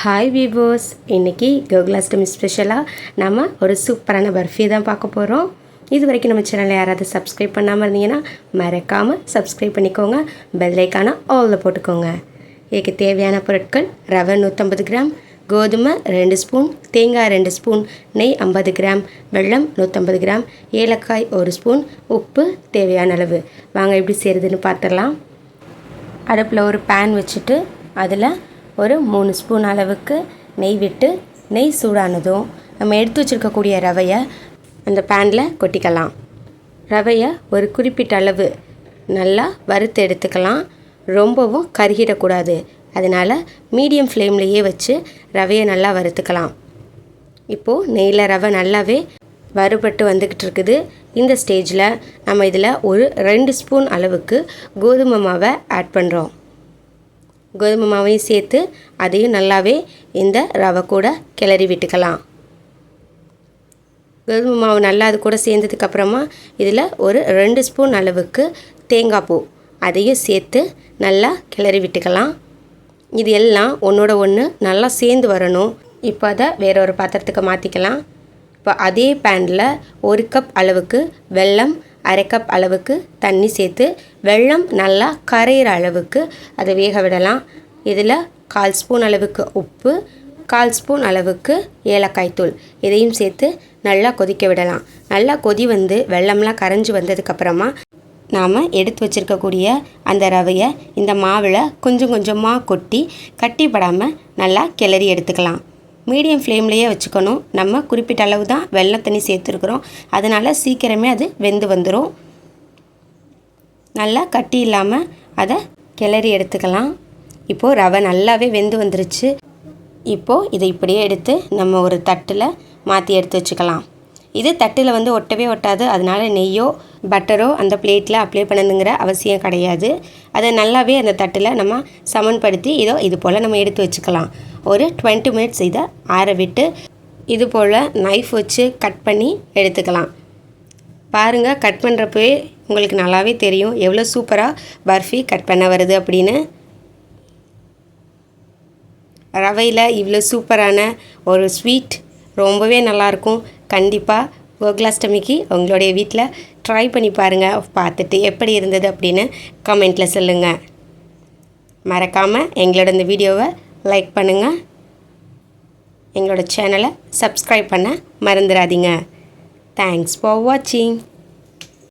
Hi விவோஸ் இன்றைக்கி கோகுலாஷ்டமி ஸ்பெஷலாக நம்ம ஒரு சூப்பரான பர்ஃபி தான் பார்க்க போகிறோம் இது வரைக்கும் நம்ம சேனலை யாராவது சப்ஸ்கிரைப் பண்ணாமல் இருந்தீங்கன்னா மறக்காமல் சப்ஸ்கிரைப் பண்ணிக்கோங்க. பெல்லைக்கான ஆலில் போட்டுக்கோங்க. இதுக்கு தேவையான பொருட்கள் ரவை நூற்றம்பது கிராம் கோதுமை ரெண்டு ஸ்பூன் தேங்காய் ரெண்டு ஸ்பூன் நெய் ஐம்பது கிராம் வெல்லம் நூற்றம்பது கிராம் ஏலக்காய் ஒரு ஸ்பூன் உப்பு தேவையான அளவு. வாங்க எப்படி செய்கிறதுன்னு பார்த்துடலாம். அடுப்பில் ஒரு பேன் வச்சுட்டு அதில் ஒரு மூணு ஸ்பூன் அளவுக்கு நெய் விட்டு நெய் சூடானதும் நம்ம எடுத்து வச்சுருக்கக்கூடிய ரவையை அந்த பேனில் கொட்டிக்கலாம். ரவையை ஒரு குறிப்பிட்ட அளவு நல்லா வறுத்து எடுத்துக்கலாம். ரொம்பவும் கருகிடக்கூடாது. அதனால் மீடியம் ஃப்ளேம்லேயே வச்சு ரவையை நல்லா வறுத்துக்கலாம். இப்போது நெய்யில் ரவை நல்லாவே வறுபட்டு வந்துக்கிட்டு இருக்குது. இந்த ஸ்டேஜில் நம்ம இதில் ஒரு ரெண்டு ஸ்பூன் அளவுக்கு கோதுமை மாவை ஆட் பண்ணுறோம் கோதுமை மாவையும் சேர்த்து அதையும் நல்லாவே இந்த ரவை கூட கிளறி விட்டுக்கலாம். கோதுமை மாவு நல்லா அது கூட சேர்ந்ததுக்கப்புறமா இதில் ஒரு ரெண்டு ஸ்பூன் அளவுக்கு தேங்காய் பூ அதையும் சேர்த்து நல்லா கிளறி விட்டுக்கலாம். இது எல்லாம் ஒன்றோட ஒன்று நல்லா சேர்ந்து வரணும். இப்போ அதை வேற ஒரு பாத்திரத்துக்கு மாற்றிக்கலாம் இப்போ அதே பேனில் ஒரு கப் அளவுக்கு வெல்லம் அரை கப் அளவுக்கு தண்ணி சேர்த்து வெள்ளம் நல்லா கரையிற அளவுக்கு அதை வேக விடலாம். இதில் கால் ஸ்பூன் அளவுக்கு உப்பு கால் ஸ்பூன் அளவுக்கு ஏலக்காய் தூள். இதையும் சேர்த்து நல்லா கொதிக்க விடலாம். நல்லா கொதி வந்து வெள்ளம்லாம் கரைஞ்சி வந்ததுக்கப்புறமா நாம் எடுத்து வச்சுருக்கக்கூடிய அந்த ரவையை இந்த மாவில் கொஞ்சம் கொஞ்சமாக கொட்டி கட்டிப்படாமல் நல்லா கிளறி எடுத்துக்கலாம். மீடியம் ஃப்ளேம்லேயே வச்சுக்கணும். நம்ம குறிப்பிட்ட அளவு தான் வெள்ளை தண்ணி சேர்த்துருக்குறோம். அதனால் சீக்கிரமே அது வெந்து வந்துடும் நல்லா கட்டி இல்லாமல் அதை கிளறி எடுத்துக்கலாம். இப்போது ரவை நல்லாவே வெந்து வந்துருச்சு. இப்போது இதை இப்படியே எடுத்து நம்ம ஒரு தட்டில் மாற்றி எடுத்து வச்சுக்கலாம். இது தட்டில் வந்து ஒட்டவே ஒட்டாது. அதனால் நெய்யோ பட்டரோ அந்த பிளேட்டில் அப்ளை பண்ணணுங்கிற அவசியம் கிடையாது. அதை நல்லாவே அந்த தட்டில் நம்ம சமன்படுத்தி இதோ இது போல் நம்ம எடுத்து வச்சுக்கலாம். ஒரு டுவெண்ட்டி மினிட்ஸ் இதை ஆற விட்டு இது போல் நைஃப் வச்சு கட் பண்ணி எடுத்துக்கலாம். பாருங்கள் கட் பண்ணுறப்பவே உங்களுக்கு நல்லாவே தெரியும். எவ்வளோ சூப்பராக பர்ஃபி கட் பண்ண வருது அப்படின்னு. ரவையில் இவ்வளோ சூப்பரான ஒரு ஸ்வீட் ரொம்பவே நல்லாயிருக்கும். கண்டிப்பாக கோகுலாஷ்டமிக்கு உங்களுடைய வீட்டில் ட்ரை பண்ணி பாருங்கள் பார்த்துட்டு எப்படி இருந்தது அப்படின்னு கமெண்ட்டில் சொல்லுங்கள் மறக்காமல் எங்களோட இந்த வீடியோவை லைக் பண்ணுங்கள் எங்களோட சேனலை சப்ஸ்கிரைப் பண்ண மறந்துடாதீங்க. தேங்க்ஸ் ஃபார் வாட்சிங்